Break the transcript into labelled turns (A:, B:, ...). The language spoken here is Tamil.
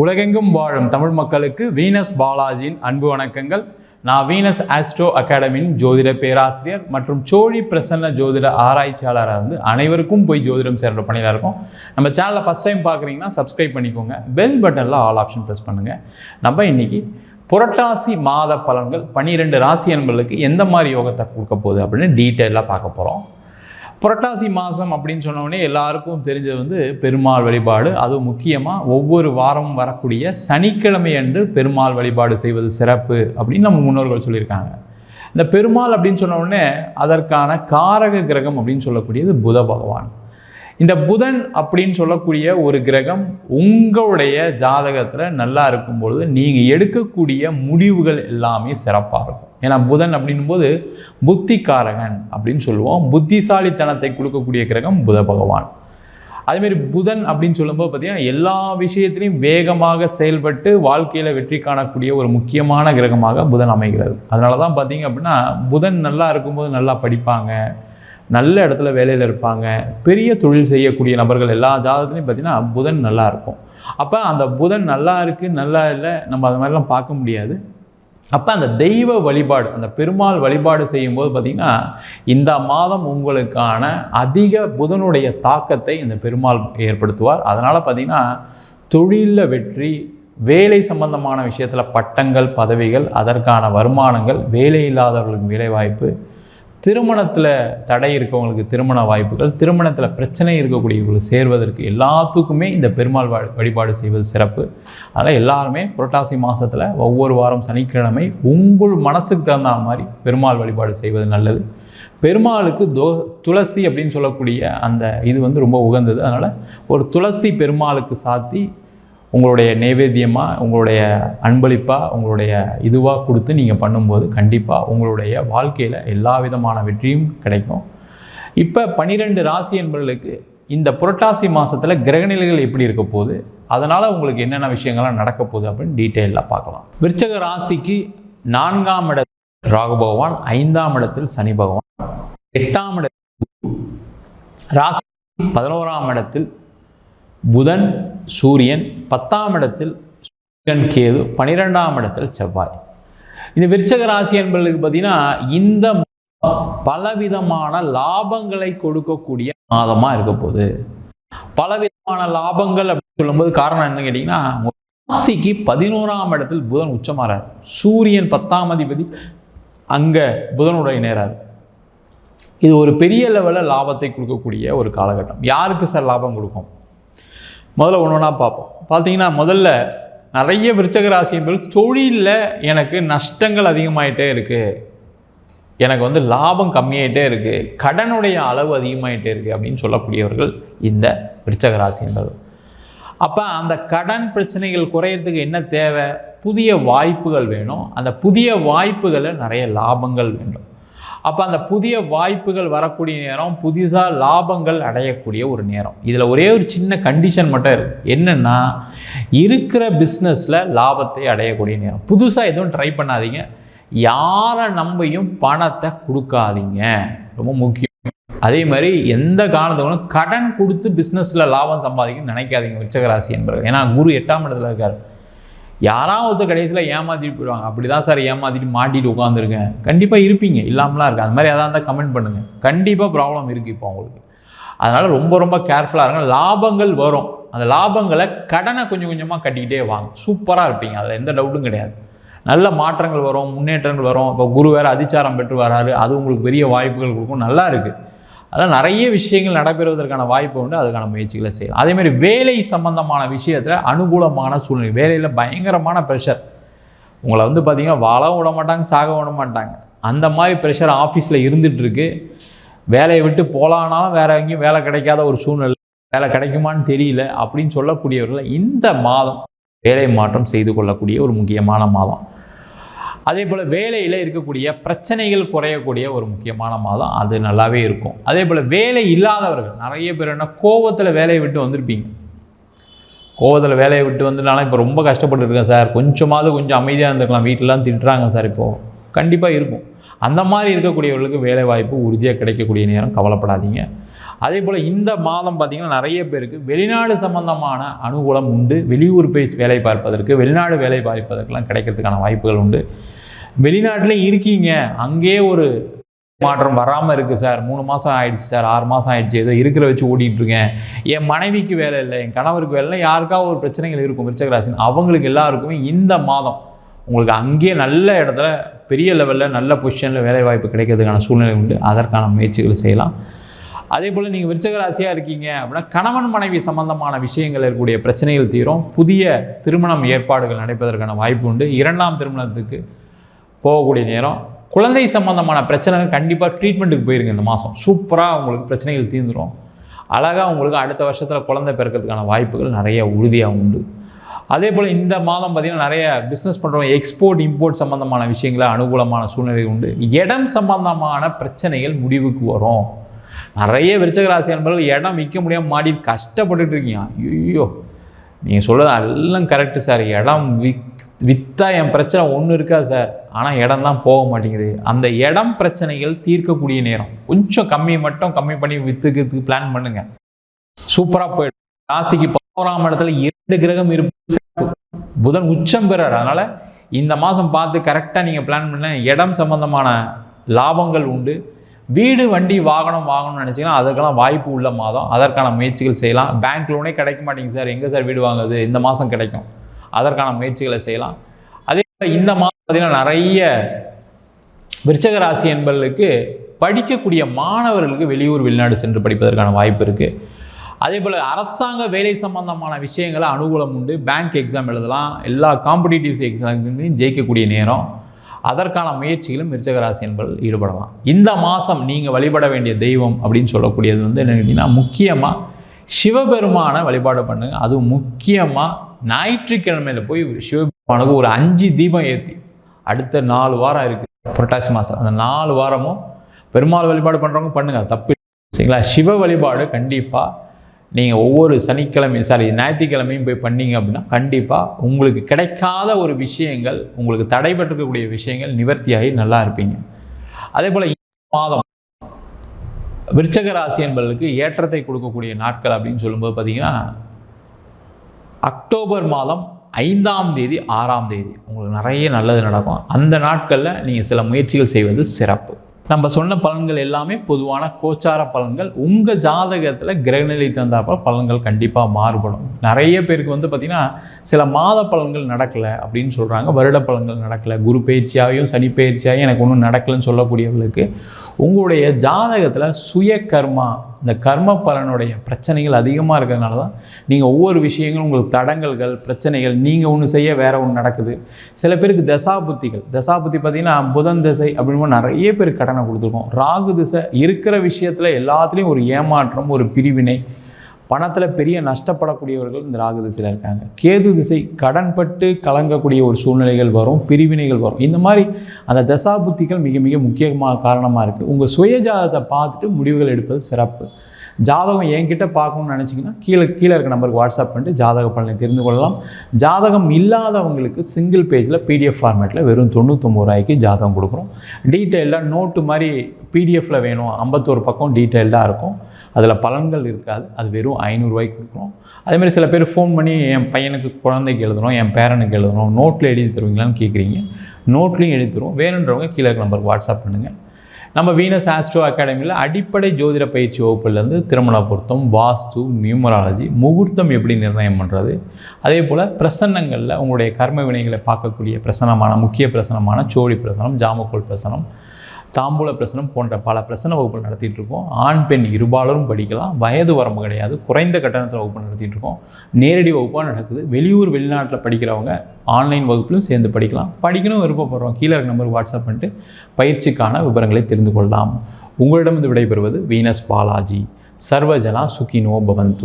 A: உலகெங்கும் வாழும் தமிழ் மக்களுக்கு வீனஸ் பாலாஜியின் அன்பு வணக்கங்கள். நான் வீனஸ் ஆஸ்ட்ரோ அகாடமியின் ஜோதிட பேராசிரியர் மற்றும் சோழி பிரசன்ன ஜோதிட ஆராய்ச்சியாளராக இருந்து அனைவருக்கும் போய் ஜோதிடம் சேர்ற பணியில் இருக்கும். நம்ம சேனலை ஃபஸ்ட் டைம் பார்க்குறீங்கன்னா சப்ஸ்கிரைப் பண்ணிக்கோங்க. பெல் பட்டனில் ஆல் ஆப்ஷன் ப்ரெஸ் பண்ணுங்கள் நம்ம இன்னைக்கு புரட்டாசி மாத பலன்கள் பன்னிரெண்டு ராசி அன்பர்களுக்கு எந்த மாதிரி யோகத்தை கொடுக்க போகுது அப்படின்னு டீட்டெயிலாக பார்க்க போகிறோம் புரட்டாசி மாதம் அப்படின்னு சொன்னோடனே எல்லாருக்கும் தெரிஞ்சது வந்து பெருமாள் வழிபாடு. அதுவும் முக்கியமாக ஒவ்வொரு வாரமும் வரக்கூடிய சனிக்கிழமை அன்று பெருமாள் வழிபாடு செய்வது சிறப்பு அப்படின்னு நம்ம முன்னோர்கள் சொல்லியிருக்காங்க. இந்த பெருமாள் அப்படின்னு சொன்ன உடனே அதற்கான காரக கிரகம் அப்படின்னு சொல்லக்கூடியது புத பகவான். இந்த புதன் அப்படின்னு சொல்லக்கூடிய ஒரு கிரகம் உங்களுடைய ஜாதகத்தில் நல்லா இருக்கும் பொழுது நீங்கள் எடுக்கக்கூடிய முடிவுகள் எல்லாமே சிறப்பாக இருக்கும். ஏன்னா புதன் அப்படின்னும் போது அப்படின்னு சொல்லுவோம். புத்திசாலித்தனத்தை கொடுக்கக்கூடிய கிரகம் புத பகவான். அதேமாரி புதன் அப்படின்னு சொல்லும்போது பார்த்தீங்கன்னா எல்லா விஷயத்திலையும் வேகமாக செயல்பட்டு வாழ்க்கையில் வெற்றி காணக்கூடிய ஒரு முக்கியமான கிரகமாக புதன் அமைகிறது. அதனால தான் பார்த்தீங்க அப்படின்னா புதன் நல்லா இருக்கும்போது நல்லா படிப்பாங்க. நல்ல இடத்துல வேலையில் இருப்பாங்க. பெரிய தொழில் செய்யக்கூடிய நபர்கள் எல்லா ஜாதகத்துலையும் பார்த்தீங்கன்னா புதன் நல்லா இருக்கும். அப்போ அந்த புதன் நல்லா இருக்குது நல்லா இல்லை நம்ம அது மாதிரிலாம் பார்க்க முடியாது. அப்போ அந்த தெய்வ வழிபாடு அந்த பெருமாள் வழிபாடு செய்யும்போது பார்த்திங்கன்னா இந்த மாதம் உங்களுக்கான அதிக புதனுடைய தாக்கத்தை இந்த பெருமாள் ஏற்படுத்துவார். அதனால் பார்த்திங்கன்னா தொழிலில் வெற்றி வேலை சம்பந்தமான விஷயத்தில் பட்டங்கள் பதவிகள் அதற்கான வருமானங்கள் வேலை இல்லாதவர்களுக்கு வேலைவாய்ப்பு திருமணத்தில் தடை இருக்கவங்களுக்கு திருமண வாய்ப்புகள் திருமணத்தில் பிரச்சனை இருக்கக்கூடியவங்களுக்கு சேர்வதற்கு எல்லாத்துக்குமே இந்த பெருமாள் வழிபாடு செய்வது சிறப்பு. அதனால் எல்லாருமே புரட்டாசி மாதத்தில் ஒவ்வொரு வாரம் சனிக்கிழமை உங்கள் மனசுக்கு தகுந்த மாதிரி பெருமாள் வழிபாடு செய்வது நல்லது. பெருமாளுக்கு தோ துளசி அப்படின்னு சொல்லக்கூடிய அந்த இது வந்து ரொம்ப உகந்தது. அதனால் ஒரு துளசி பெருமாளுக்கு சாத்தி உங்களுடைய நைவேத்தியமாக உங்களுடைய அன்பளிப்பாக உங்களுடைய இதுவாக கொடுத்து நீங்கள் பண்ணும்போது கண்டிப்பாக உங்களுடைய வாழ்க்கையில் எல்லா விதமான வெற்றியும் கிடைக்கும். இப்போ பன்னிரெண்டு ராசி என்பவர்களுக்கு இந்த புரட்டாசி மாதத்தில் கிரகநிலைகள் எப்படி இருக்க போகுது? அதனால் உங்களுக்கு என்னென்ன விஷயங்கள்லாம் நடக்க போகுது அப்படின்னு டீட்டெயிலாக பார்க்கலாம். விருச்சக ராசிக்கு நான்காம் இடத்தில் ராகு பகவான் ஐந்தாம் இடத்தில் சனி பகவான் எட்டாம் இடத்தில் ராசி பதினோராம் இடத்தில் புதன் சூரியன் பத்தாம் இடத்தில் சூரியன் கேது பனிரெண்டாம் இடத்தில் செவ்வாய். இந்த விருச்சக ராசி என்பதற்கு பார்த்தீங்கன்னா இந்த பலவிதமான லாபங்களை கொடுக்கக்கூடிய மாதமாக இருக்க போகுது. பலவிதமான லாபங்கள் அப்படின்னு சொல்லும்போது காரணம் என்னன்னு கேட்டிங்கன்னா ராசிக்கு பதினோராம் இடத்தில் புதன் உச்சமாறார். சூரியன் பத்தாம் அதிபதி அங்கே புதனுடைய நேரார் இது ஒரு பெரிய லெவலில் லாபத்தை கொடுக்கக்கூடிய ஒரு காலகட்டம். யாருக்கு சார் லாபம் கொடுக்கும்? முதல்ல ஒன்று ஒன்றா பார்ப்போம். பார்த்தீங்கன்னா முதல்ல நிறைய விருச்சக ராசி என்பது தொழிலில் எனக்கு நஷ்டங்கள் அதிகமாகிட்டே இருக்குது எனக்கு வந்து லாபம் கம்மியாகிட்டே இருக்குது கடனுடைய அளவு அதிகமாகிட்டே இருக்குது அப்படின்னு சொல்லக்கூடியவர்கள் இந்த விருச்சக ராசி என்பது அப்போ அந்த கடன் பிரச்சனைகள் குறையிறதுக்கு என்ன தேவை? புதிய வாய்ப்புகள் வேணும். அந்த புதிய வாய்ப்புகளில் நிறைய லாபங்கள் வேண்டும். அப்போ அந்த புதிய வாய்ப்புகள் வரக்கூடிய நேரம் புதுசாக லாபங்கள் அடையக்கூடிய ஒரு நேரம். இதில் ஒரே ஒரு சின்ன கண்டிஷன் மட்டும் இருக்குது என்னென்னா இருக்கிற பிஸ்னஸில் லாபத்தை அடையக்கூடிய நேரம். புதுசாக எதுவும் ட்ரை பண்ணாதீங்க. யாரை நம்பியும் பணத்தை கொடுக்காதீங்க. ரொம்ப முக்கியம். அதே மாதிரி எந்த காரணத்துக்கும் கடன் கொடுத்து பிஸ்னஸில் லாபம் சம்பாதிக்கணும்னு நினைக்காதீங்க விருச்சகராசி என்பது ஏன்னா குரு எட்டாம் இடத்துல இருக்கார். யாராவது கடைசியில் ஏமாற்றிட்டு போயிடுவாங்க. அப்படி தான் சார் ஏமாற்றிட்டு மாட்டிட்டு உட்காந்துருக்கேன் கண்டிப்பாக இருப்பீங்க. இல்லாமலாம் இருக்குது. அது மாதிரி எதாக இருந்தால் கமெண்ட் பண்ணுங்கள் கண்டிப்பாக ப்ராப்ளம் இருக்குது இப்போ அவங்களுக்கு. அதனால் ரொம்ப ரொம்ப கேர்ஃபுல்லாக இருங்க. லாபங்கள் வரும். அந்த லாபங்களை கடனை கொஞ்சம் கொஞ்சமாக கட்டிக்கிட்டே வாங்க. சூப்பராக இருப்பீங்க. அதில் எந்த டவுட்டும் கிடையாது. நல்ல மாற்றங்கள் வரும் முன்னேற்றங்கள் வரும். இப்போ குரு வேறு அதிச்சாரம் பெற்று வராரு. அது உங்களுக்கு பெரிய வாய்ப்புகள் கொடுக்கும். நல்லா இருக்குது அதான் நிறைய விஷயங்கள் நடைபெறுவதற்கான வாய்ப்பு உண்டு. அதுக்கான முயற்சிகளை செய்யலாம். அதே மாதிரி வேலை சம்பந்தமான விஷயத்தில் அனுகூலமான சூழ்நிலை. வேலையில் பயங்கரமான ப்ரெஷர் உங்களை வந்து பார்த்திங்கன்னா வாழவும் விட மாட்டாங்க சாக விட மாட்டாங்க. அந்த மாதிரி ப்ரெஷர் ஆஃபீஸில் இருந்துகிட்ருக்கு வேலையை விட்டு போகலானாலும் வேறு எங்கேயும் வேலை கிடைக்காத ஒரு சூழ்நிலை. வேலை கிடைக்குமான்னு தெரியல அப்படின்னு சொல்லக்கூடியவர்கள் இந்த மாதம் வேலை மாற்றம் செய்து கொள்ளக்கூடிய ஒரு முக்கியமான மாதம். அதே போல் வேலையில் இருக்கக்கூடிய பிரச்சனைகள் குறையக்கூடிய ஒரு முக்கியமான மாதம் அது நல்லாவே இருக்கும். அதே போல் வேலை இல்லாதவர்கள் நிறைய பேர் என்ன கோவத்தில் வேலையை விட்டு வந்திருப்பீங்க. கோவத்தில் வேலையை விட்டு வந்துனாலும் இப்போ ரொம்ப கஷ்டப்பட்டு இருக்கேன் சார். கொஞ்சமாவது கொஞ்சம் அமைதியாக இருந்திருக்கலாம் வீட்டிலலாம் திட்டுறாங்க சார் இப்போது கண்டிப்பாக இருக்கும். அந்த மாதிரி இருக்கக்கூடியவர்களுக்கு வேலை வாய்ப்பு உறுதியாக கிடைக்கக்கூடிய நேரம் கவலைப்படாதீங்க. அதே போல் இந்த மாதம் பார்த்திங்கன்னா நிறைய பேருக்கு வெளிநாடு சம்பந்தமான அனுகூலம் உண்டு. வெளியூர் போய் வேலை பார்ப்பதற்கு வெளிநாடு வேலை பார்ப்பதற்கெல்லாம் கிடைக்கிறதுக்கான வாய்ப்புகள் உண்டு. வெளிநாட்டில் இருக்கீங்க. அங்கேயே ஒரு மாற்றம் வராமல் இருக்குது சார். மூணு மாதம் ஆயிடுச்சு சார். ஆறு மாதம் ஆயிடுச்சு. ஏதோ இருக்கிற வச்சு ஓடிட்டுருக்கேன் என் மனைவிக்கு வேலை இல்லை என் கணவருக்கு வேலை இல்லை. யாருக்காவது ஒரு பிரச்சனைகள் இருக்கும். விருச்சகராசின் அவங்களுக்கு எல்லாருக்குமே இந்த மாதம் உங்களுக்கு அங்கேயே நல்ல இடத்துல பெரிய லெவலில் நல்ல பொசிஷனில் வேலை வாய்ப்பு கிடைக்கிறதுக்கான சூழ்நிலை உண்டு. அதற்கான முயற்சிகளை செய்யலாம். அதே போல் நீங்கள் விருச்சக ராசியாக இருக்கீங்க அப்படின்னா கணவன் மனைவி சம்பந்தமான விஷயங்கள் இருக்கக்கூடிய பிரச்சனைகள் தீரும். புதிய திருமணம் ஏற்பாடுகள் நடைபெறதற்கான வாய்ப்பு உண்டு. இரண்டாம் திருமணத்துக்கு போகக்கூடிய நேரம். குழந்தை சம்பந்தமான பிரச்சனைகள் கண்டிப்பாக ட்ரீட்மெண்ட்டுக்கு போயிருங்க இந்த மாதம் சூப்பராக உங்களுக்கு பிரச்சனைகள் தீர்ந்துடும் அழகாக உங்களுக்கு அடுத்த வருஷத்தில் குழந்தை பிறக்கிறதுக்கான வாய்ப்புகள் நிறைய உறுதியாக உண்டு. அதே போல் இந்த மாதம் பார்த்திங்கன்னா நிறைய பிஸ்னஸ் பண்ணுறவங்க எக்ஸ்போர்ட் இம்போர்ட் சம்மந்தமான விஷயங்கள அனுகூலமான சூழ்நிலை உண்டு. இடம் சம்பந்தமான பிரச்சனைகள் முடிவுக்கு வரும். நிறைய விருச்சகராசி அன்பர்கள் இடம் விற்க முடியாமல் மாடி கஷ்டப்பட்டுட்டு இருக்கீங்க. ஐயோ நீங்கள் சொல்கிறது எல்லாம் கரெக்டு சார் இடம் விக் விற்றா என் பிரச்சனை ஒன்றும் இருக்காது சார் ஆனால் இடம் தான் போக மாட்டேங்குது. அந்த இடம் பிரச்சனைகள் தீர்க்கக்கூடிய நேரம். கொஞ்சம் கம்மி மட்டும் கம்மி பண்ணி விற்றுக்கிறதுக்கு பிளான் பண்ணுங்கள் சூப்பராக போயிடும். ராசிக்கு பதினோராம் இடத்துல இரண்டு கிரகம் இருப்பு. புதன் உச்சம் பெறார். அதனால் இந்த மாதம் பார்த்து கரெக்டாக நீங்கள் பிளான் பண்ண இடம் சம்பந்தமான லாபங்கள் உண்டு. வீடு வண்டி வாகனம் வாங்கணும்னு நினச்சிங்கன்னா அதற்கெல்லாம் வாய்ப்பு உள்ள மாதம். அதற்கான முயற்சிகள் செய்யலாம். பேங்க் லோனே கிடைக்க மாட்டேங்குது சார். எங்கே சார் வீடு வாங்குது இந்த மாதம் கிடைக்கும். அதற்கான முயற்சிகளை செய்யலாம். அதே போல் இந்த மாதம் பார்த்திங்கன்னா நிறைய விருச்சக ராசி என்பவர்களுக்கு படிக்கக்கூடிய மாணவர்களுக்கு வெளியூர் வெளிநாடு சென்று படிப்பதற்கான வாய்ப்பு இருக்குது அதே போல் அரசாங்க வேலை சம்பந்தமான விஷயங்களை அனுகூலம் உண்டு. பேங்க் எக்ஸாம் எழுதலாம். எல்லா காம்படிட்டிவ்ஸ் எக்ஸாம்லையும் ஜெயிக்கக்கூடிய நேரம். அதற்கான முயற்சிகளும் மிருச்சகராசி என்பவர்கள் ஈடுபடலாம். இந்த மாதம் நீங்கள் வழிபட வேண்டிய தெய்வம் அப்படின்னு சொல்லக்கூடியது வந்து என்ன கேட்டிங்கன்னா முக்கியமாக சிவபெருமான வழிபாடு பண்ணுங்கள் அதுவும் முக்கியமாக ஞாயிற்றுக்கிழமையில் போய் சிவபெருமானுக்கு ஒரு அஞ்சு தீபம் ஏற்றி அடுத்த நாலு வாரம் இருக்குது புரட்டாசி மாதம் அந்த நாலு வாரமும் பெருமாள் வழிபாடு பண்ணுறவங்க பண்ணுங்கள் தப்பு சரிங்களா? சிவ வழிபாடு கண்டிப்பாக நீங்கள் ஒவ்வொரு சனிக்கிழமையும் சாரி ஞாயிற்றுக்கிழமையும் போய் பண்ணீங்க அப்படின்னா கண்டிப்பாக உங்களுக்கு கிடைக்காத ஒரு விஷயங்கள் உங்களுக்கு தடைபட்டிருக்கக்கூடிய விஷயங்கள் நிவர்த்தியாகி நல்லா இருப்பீங்க. அதே போல் மாதம் விருச்சக ராசி என்பதற்கு ஏற்றத்தை கொடுக்கக்கூடிய நாட்கள் அப்படின்னு சொல்லும்போது பார்த்தீங்கன்னா அக்டோபர் மாதம் ஐந்தாம் தேதி ஆறாம் தேதி உங்களுக்கு நிறைய நல்லது நடக்கும். அந்த நாட்களில் நீங்கள் சில முயற்சிகள் செய்வது சிறப்பு. நம்ம சொன்ன பலன்கள் எல்லாமே பொதுவான கோச்சார பலன்கள். உங்கள் ஜாதகத்தில் கிரகநிலை தந்தாப்போ பலன்கள் கண்டிப்பாக மாறுபடும். நிறைய பேருக்கு வந்து பார்த்திங்கன்னா சில மாத பலன்கள் நடக்கலை அப்படின்னு சொல்கிறாங்க வருட பலன்கள் நடக்கலை. குரு பயிற்சியாகவும் சனி பயிற்சியாகவும் எனக்கு ஒன்றும் நடக்கலைன்னு சொல்லக்கூடியவர்களுக்கு உங்களுடைய ஜாதகத்தில் சுய கர்மா இந்த கர்ம பலனுடைய பிரச்சனைகள் அதிகமாக இருக்கிறதுனால தான் நீங்கள் ஒவ்வொரு விஷயங்களும் உங்களுக்கு தடங்கல்கள் பிரச்சனைகள் நீங்கள் ஒன்று செய்ய வேறு ஒன்று நடக்குது. சில பேருக்கு தசாபுத்திகள். தசாபுத்தி பார்த்திங்கன்னா புதன் திசை அப்படின்னு நிறைய பேர் கடனை கொடுத்துருக்கோம். ராகு திசை இருக்கிற விஷயத்தில் எல்லாத்துலேயும் ஒரு ஏமாற்றம் ஒரு பிரிவினை பணத்தில் பெரிய நஷ்டப்படக்கூடியவர்கள் இந்த ராகு திசையில் இருக்காங்க. கேது திசை கடன்பட்டு கலங்கக்கூடிய ஒரு சூழ்நிலைகள் வரும் பிரிவினைகள் வரும். இந்த மாதிரி அந்த தசாபுத்திகள் மிக மிக முக்கியமாக காரணமாக இருக்குது உங்கள் சுயஜாதத்தை பார்த்துட்டு முடிவுகள் எடுப்பது சிறப்பு. ஜாதகம் என்கிட்ட பார்க்கணும்னு நினச்சிங்கன்னா கீழே கீழே இருக்க நம்பருக்கு வாட்ஸ்அப் பண்ணிட்டு ஜாதக பலனை தெரிந்து கொள்ளலாம். ஜாதகம் இல்லாதவங்களுக்கு சிங்கிள் பேஜில் பிடிஎஃப் ஃபார்மேட்டில் வெறும் தொண்ணூற்றொம்பது ரூபாய்க்கு ஜாதகம் கொடுக்குறோம். டீட்டெயிலாக நோட்டு மாதிரி பிடிஎஃப்பில் வேணும். ஐம்பத்தோரு பக்கம் டீட்டெயில்டாக இருக்கும். அதில் பலன்கள் இருக்காது. அது வெறும் ஐநூறுரூவாய்க்கு கொடுக்குறோம். அதேமாதிரி சில பேர் ஃபோன் பண்ணி என் பையனுக்கு குழந்தைக்கு எழுதணும் என் பேரனுக்கு எழுதணும் நோட்டில் எழுதி தருவீங்களான்னு கேட்குறீங்க. நோட்லேயும் எழுதி தருவோம். வேணுன்றவங்க கீழே நம்பருக்கு வாட்ஸ்அப் பண்ணுங்கள் நம்ம வீனஸ் ஆஸ்ட்ரோ அகாடமியில் அடிப்படை ஜோதிட பயிற்சி வகுப்புலேருந்து திருமண பொருத்தம் வாஸ்து நியூமராலஜி முகூர்த்தம் எப்படி நிர்ணயம் பண்ணுறது அதே போல் பிரசன்னங்களில் உங்களுடைய கர்ம வினைகளை பார்க்கக்கூடிய பிரசனமான முக்கிய பிரசனமான சோழி பிரசனம் ஜாமக்கோள் பிரசனம் தாம்பூல பிரசனம் போன்ற பல பிரசன வகுப்புகள் நடத்திட்டு இருக்கோம் ஆண் பெண் இருபாலரும் படிக்கலாம். வயது வரம்பு கிடையாது. குறைந்த கட்டணத்தில் வகுப்பு நடத்திட்டு இருக்கோம் நேரடி வகுப்பாக நடக்குது. வெளியூர் வெளிநாட்டில் படிக்கிறவங்க ஆன்லைன் வகுப்பிலும் சேர்ந்து படிக்கலாம். படிக்கணும் விருப்பப்படுறோம். கீழே இருக்க நம்பர் வாட்ஸ்அப் பண்ணிட்டு பயிற்சிக்கான விவரங்களை தெரிந்து கொள்ளலாம். உங்களிடமிருந்து விடைபெறுவது வீனஸ் பாலாஜி. சர்வஜனா சுகினோ பவந்து.